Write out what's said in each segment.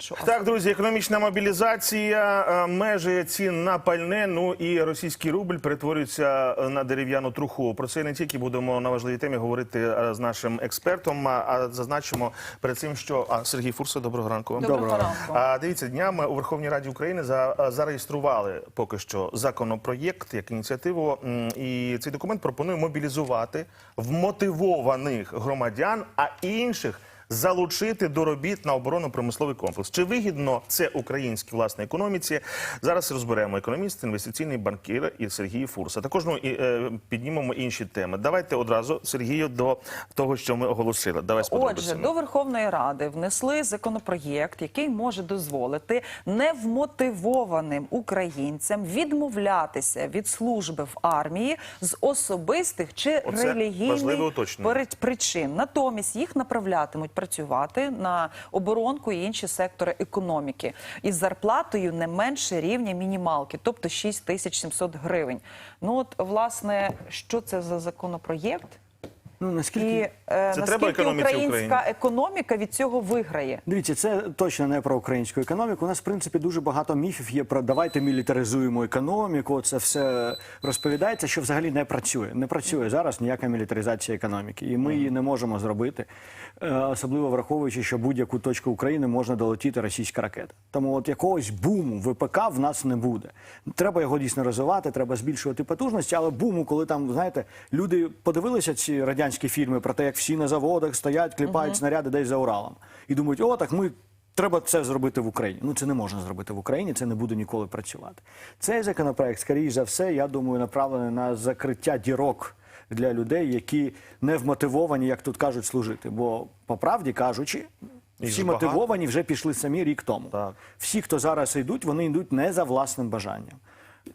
Іншу Так, друзі, економічна мобілізація, е, межі цін на пальне. Ну і російський рубль перетворюється е, на дерев'яну труху. Про це не тільки будемо на важливій темі говорити е, з нашим експертом, а- а зазначимо перед цим, що а Сергій Фурса, доброго ранку. вам. Доброго ранку. А, дивіться, днями у Верховній Раді України за, зареєстрували поки що законопроєкт як ініціативу. І цей документ пропонує мобілізувати вмотивованих громадян, а інших. Залучити до робіт на оборонно-промисловий комплекс. Чи вигідно це українській власній економіці? Зараз розберемо економіст, інвестиційний банкір і Сергій Фурса. Також ну, і, е, піднімемо інші теми. Давайте одразу Сергію до того, що ми оголосили. Давай Отже, до Верховної Ради внесли законопроєкт, який може дозволити невмотивованим українцям відмовлятися від служби в армії з особистих чи Оце релігійних причин. Натомість їх направлятимуть працювати на оборонку і інші сектори економіки із зарплатою не менше рівня мінімалки, тобто 6700 гривень. Ну от власне, що це за законопроєкт? Ну І наскільки е, треба наскільки економіці українська України? економіка від цього виграє? дивіться, це точно не про українську економіку. У нас в принципі дуже багато міфів є про давайте мілітаризуємо економіку. Це все розповідається, що взагалі не працює. Не працює зараз ніяка мілітаризація економіки, і ми її не можемо зробити, е, особливо враховуючи, що будь-яку точку України можна долетіти російська ракета. Тому от якогось буму ВПК в нас не буде. Треба його дійсно розвивати, треба збільшувати потужності, але буму, коли там знаєте, люди подивилися ці радянські фільми про те, як всі на заводах стоять, кліпають снаряди десь за Уралом, і думають, о, так ми. Треба це зробити в Україні. Ну це не можна зробити в Україні, це не буде ніколи працювати. Цей законопроект, скоріш за все, я думаю, направлений на закриття дірок для людей, які не вмотивовані, як тут кажуть, служити. Бо по правді кажучи, Їх всі багато. мотивовані вже пішли самі рік тому. Так. Всі, хто зараз йдуть, вони йдуть не за власним бажанням.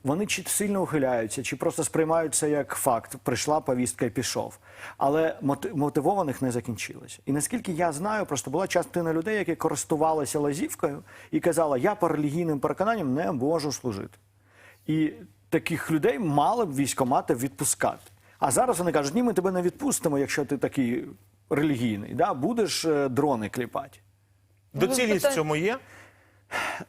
Вони чи сильно ухиляються, чи просто сприймають це як факт. Прийшла повістка і пішов. Але мотивованих не закінчилося. І наскільки я знаю, просто була частина людей, які користувалися лазівкою і казала, я по релігійним переконанням не можу служити. І таких людей мали б військомати відпускати. А зараз вони кажуть, ні, ми тебе не відпустимо, якщо ти такий релігійний. Да? Будеш е, дрони кліпати. Доцільність в цьому є.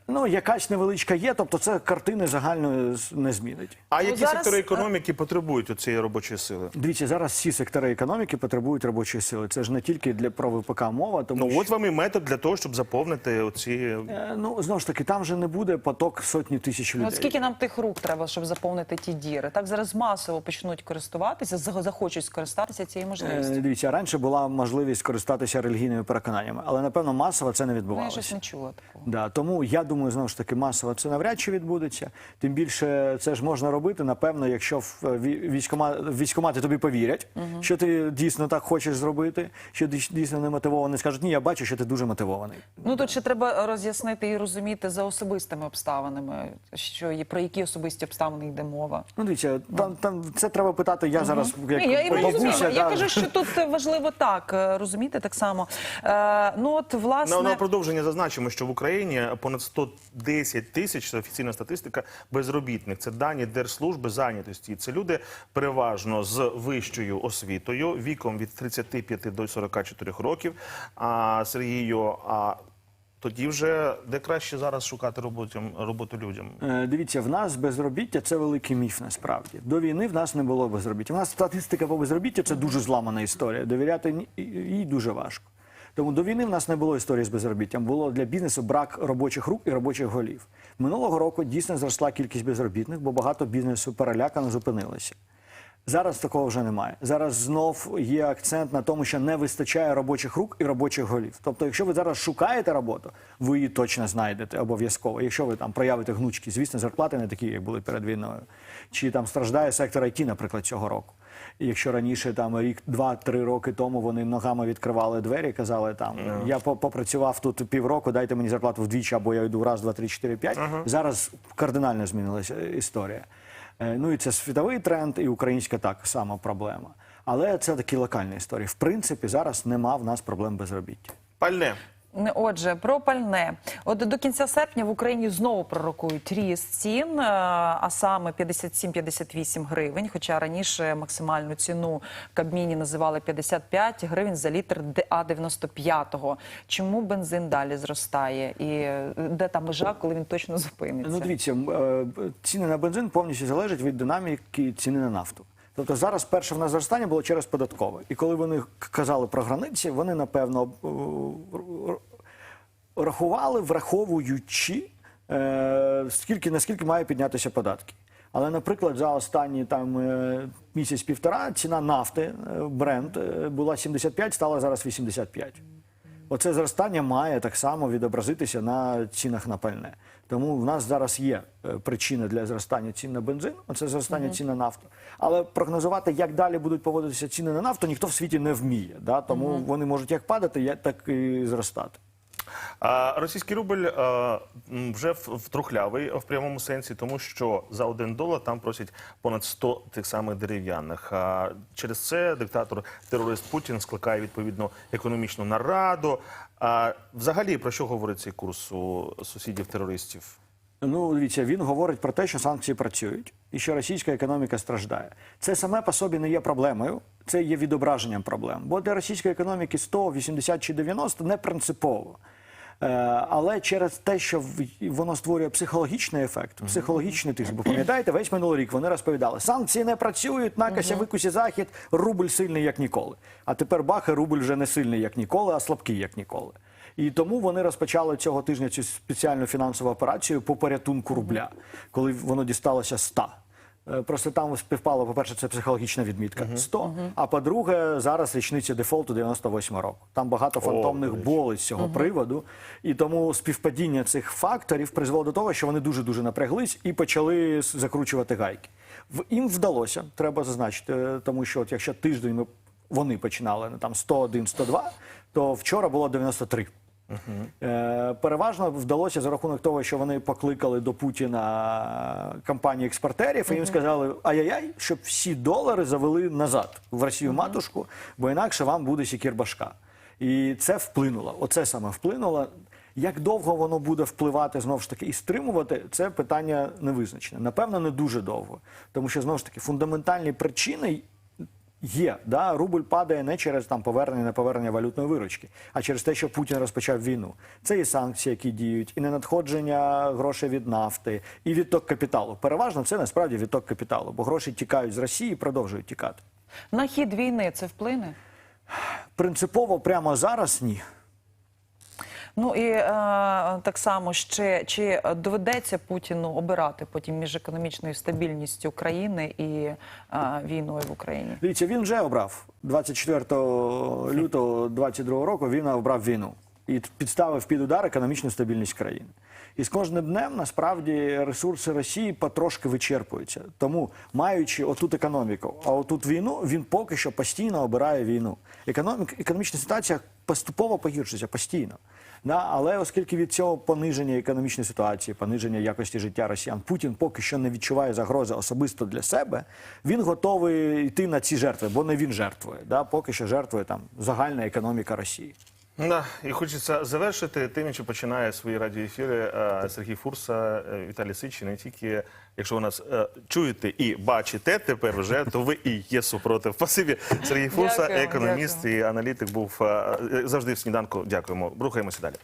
Ну, якась невеличка є, тобто це картини загальної не змінить. А які зараз, сектори е, економіки потребують цієї робочої сили? Дивіться, зараз всі сектори економіки потребують робочої сили. Це ж не тільки для про ВПК мова, тому Ну що от вам і метод для того, щоб заповнити оці. е, ну знову ж таки, там же не буде поток сотні тисяч Ну, людей. от скільки нам тих рук треба, щоб заповнити ті діри? Так зараз масово почнуть користуватися, зах- захочуть скористатися цією Е, можливістю. Дивіться, раніше була можливість користатися релігійними переконаннями, але напевно масово це не Ну, я відбувалося. щось не чула такого. Да, тому я думаю, знову ж таки, масово це навряд чи відбудеться. Тим більше це ж можна робити, напевно, якщо е, військома, військомати тобі повірять, що ти дійсно так хочеш зробити, що ти дійсно не мотивований. Скажуть, ні, я бачу, що ти дуже мотивований. Ну тут ще треба роз'яснити і розуміти за особистими обставинами, що і про які особисті обставини йде мова. Ну, дивіться, там, там це треба питати. Я зараз як Ні, я, бабуся, розумію. я да. кажу, що тут важливо так е, розуміти так само. Е, ну от власне На, на продовження зазначимо, що в Україні понад 110 тисяч це офіційна статистика безробітних. Це дані держслужби зайнятості. Це люди переважно з вищою освітою, віком від 35 до 44 років. А Сергію, а тоді вже де краще зараз шукати роботу, роботу людям? Е, Дивіться, в нас безробіття це великий міф насправді. До війни в нас не було безробіття. У нас статистика по безробіттю це дуже зламана історія. Довіряти їй дуже важко. Тому до війни в нас не було історії з безробіттям. Було для бізнесу брак робочих рук і робочих голів. Минулого року дійсно зросла кількість безробітних, бо багато бізнесу перелякано зупинилося. Зараз такого вже немає. Зараз знов є акцент на тому, що не вистачає робочих рук і робочих голів. Тобто, якщо ви зараз шукаєте роботу, ви її точно знайдете обов'язково. Якщо ви там проявите гнучки, звісно, зарплати не такі, як були перед війною. Чи там страждає сектор IT, наприклад, цього року. Якщо раніше там рік, два-три роки тому вони ногами відкривали двері, казали там я попрацював тут півроку, дайте мені зарплату вдвічі, або я йду раз, два, три, чотири, п'ять. Зараз кардинально змінилася історія. Е, Ну і це світовий тренд, і українська так сама проблема. Але це такі локальні історії. В принципі, зараз нема в нас проблем безробіття. Пальне. Отже, про пальне. От до кінця серпня в Україні знову пророкують ріст цін, е, а саме 57-58 гривень. Хоча раніше максимальну ціну Кабміні називали 55 гривень за літр А95. Чому бензин далі зростає? І е, де та межа, коли він точно зупиниться? Ну, дивіться, е, ціни на бензин повністю залежать від динаміки ціни на нафту. Тобто зараз перше в нас зростання було через податкове. І коли вони казали про границі, вони напевно рахували, враховуючи е, скільки наскільки має піднятися податки. Але, наприклад, за останні там е, місяць-півтора ціна нафти бренд е, була 75, стала зараз 85. Оце зростання має так само відобразитися на цінах на пальне. Тому в нас зараз є е, причина для зростання цін на бензин, оце зростання цін на нафту. Але прогнозувати, як далі будуть поводитися ціни на нафту, ніхто в світі не вміє. Да? Тому вони можуть як падати, так і зростати. Російський рубль е, вже втрухлявий в прямому сенсі, тому що за один долар там просять понад 100 тих самих дерев'яних. Через це диктатор терорист Путін скликає відповідну економічну нараду. Взагалі про що говорить цей курс у сусідів терористів? Ну, дивіться, він говорить про те, що санкції працюють і що російська економіка страждає. Це саме по собі не є проблемою, це є відображенням проблем. Бо для російської економіки 100, 80 чи 90 не принципово. Е, але через те, що воно створює психологічний ефект, психологічний тиск. Бо пам'ятаєте, весь минулий рік вони розповідали, санкції не працюють, накася викусі захід, рубль сильний як ніколи. А тепер бах, і рубль вже не сильний як ніколи, а слабкий як ніколи. І тому вони розпочали цього тижня цю спеціальну фінансову операцію по порятунку рубля, коли воно дісталося 100. Е, Просто там співпало, по-перше, це психологічна відмітка 100, а по-друге, зараз річниця дефолту 98 року. Там багато фантомних болей з цього приводу. І тому співпадіння цих факторів призвело до того, що вони дуже-дуже напряглись і почали закручувати гайки. Їм вдалося, треба зазначити, е, тому що от якщо тиждень ми, вони починали на там 101-102, то вчора було 93. Е, Переважно вдалося за рахунок того, що вони покликали до Путіна компанії експортерів, і їм сказали: ай-яй-яй, щоб всі долари завели назад в Росію матушку, бо інакше вам буде сікірбашка. І це вплинуло. Оце саме вплинуло. Як довго воно буде впливати знову ж таки і стримувати, це питання невизначене. Напевно, не дуже довго, тому що знову ж таки фундаментальні причини Є, да, рубль падає не через там повернення не повернення валютної виручки, а через те, що Путін розпочав війну. Це і санкції, які діють, і ненадходження грошей від нафти, і відток капіталу. Переважно це насправді відток капіталу, бо гроші тікають з Росії і продовжують тікати. На хід війни це вплине? Принципово прямо зараз ні. Ну і е, так само ще чи доведеться Путіну обирати потім між економічною стабільністю країни і е, війною в Україні? Дивіться, він вже обрав 24 лютого 22 року. Він обрав війну і підставив під удар економічну стабільність країни. І з кожним днем насправді ресурси Росії потрошки вичерпуються. Тому, маючи отут економіку, а отут війну, він поки що постійно обирає війну. Економік, економічна ситуація поступово погіршується постійно. Да, але оскільки від цього пониження економічної ситуації, пониження якості життя росіян, Путін поки що не відчуває загрози особисто для себе, він готовий йти на ці жертви, бо не він жертвує. Да, поки що жертвує там загальна економіка Росії. Да, і хочеться завершити тим, що починає свої радіоефіри е, Сергій Фурса, е, Віталій Сич. І Не тільки якщо ви нас е, чуєте і бачите тепер вже, то ви і є супротив. Спасибі, Сергій Фурса, дякую, економіст дякую. і аналітик був е, завжди в сніданку. Дякуємо. Рухаємося далі.